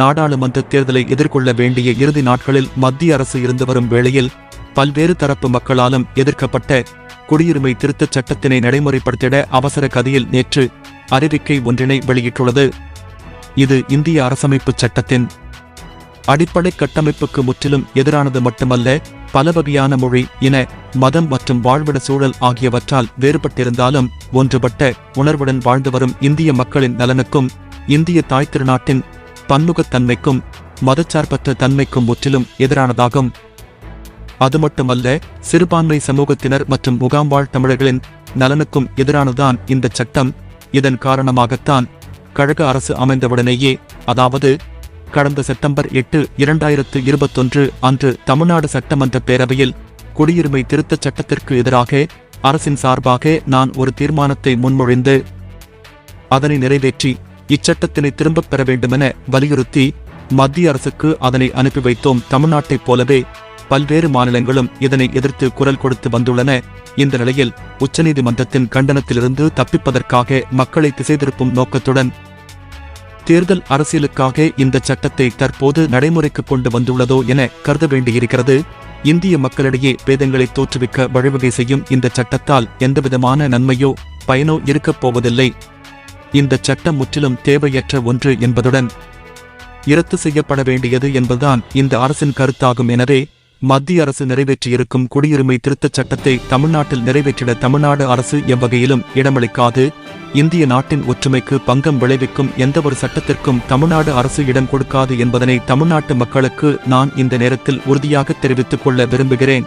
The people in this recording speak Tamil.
நாடாளுமன்ற தேர்தலை எதிர்கொள்ள வேண்டிய இறுதி நாட்களில் மத்திய அரசு இருந்து வரும் வேளையில் பல்வேறு தரப்பு மக்களாலும் எதிர்க்கப்பட்ட குடியுரிமை திருத்தச் சட்டத்தினை நடைமுறைப்படுத்திட அவசர கதியில் நேற்று அறிவிக்கை ஒன்றினை வெளியிட்டுள்ளது. இது இந்திய அரசமைப்பு சட்டத்தின் அடிப்படை கட்டமைப்புக்கு முற்றிலும் எதிரானது மட்டுமல்ல பல வகையான மொழி இன மதம் மற்றும் வாழ்விட சூழல் ஆகியவற்றால் வேறுபட்டிருந்தாலும் ஒன்றுபட்ட உணர்வுடன் வாழ்ந்து வரும் இந்திய மக்களின் நலனுக்கும் இந்திய தாய் திருநாட்டின் பன்முகத்தன்மைக்கும் மதச்சார்பற்ற தன்மைக்கும் முற்றிலும் எதிரானதாகும். அது மட்டுமல்ல சிறுபான்மை சமூகத்தினர் மற்றும் முகாம்வாழ் தமிழர்களின் நலனுக்கும் எதிரானதுதான் இந்த சட்டம். இதன் காரணமாகத்தான் கழக அரசு அமைந்தவுடனேயே அதாவது கடந்த செப்டம்பர் எட்டு இரண்டாயிரத்து இருபத்தொன்று அன்று தமிழ்நாடு சட்டமன்ற பேரவையில் குடியுரிமை திருத்தச் சட்டத்திற்கு எதிராக அரசின் சார்பாக நான் ஒரு தீர்மானத்தை முன்மொழிந்து அதனை நிறைவேற்றி இச்சட்டத்தினை திரும்பப் பெற வேண்டுமென வலியுறுத்தி மத்திய அரசுக்கு அதனை அனுப்பி வைத்தோம். தமிழ்நாட்டைப் போலவே பல்வேறு மாநிலங்களும் இதனை எதிர்த்து குரல் கொடுத்து வந்துள்ளன. இந்த நிலையில் உச்சநீதிமன்றத்தின் கண்டனத்திலிருந்து தப்பிப்பதற்காக மக்களை திசை திருப்பும் நோக்கத்துடன் தேர்தல் அரசியலுக்காக இந்த சட்டத்தை தற்போது நடைமுறைக்கு கொண்டு வந்துள்ளதோ என கருத வேண்டியிருக்கிறது. இந்திய மக்களிடையே பேதங்களை தோற்றுவிக்க வழிவகை செய்யும் இந்த சட்டத்தால் எந்தவிதமான நன்மையோ பயனோ இருக்கப் போவதில்லை. இந்த சட்டம் முற்றிலும் தேவையற்ற ஒன்று என்பதுடன் இரத்து செய்யப்பட வேண்டியது என்பதுதான் இந்த அரசின் கருத்தாகும் எனவே மத்திய அரசு நிறைவேற்றியிருக்கும் குடியுரிமை திருத்தச் சட்டத்தை தமிழ்நாட்டில் நிறைவேற்றிட தமிழ்நாடு அரசு எவ்வகையிலும் இடமளிக்காது. இந்திய நாட்டின் ஒற்றுமைக்கு பங்கம் விளைவிக்கும் எந்தவொரு சட்டத்திற்கும் தமிழ்நாடு அரசு இடம் கொடுக்காது என்பதனை தமிழ்நாட்டு மக்களுக்கு நான் இந்த நேரத்தில் உறுதியாக தெரிவித்துக் கொள்ள விரும்புகிறேன்.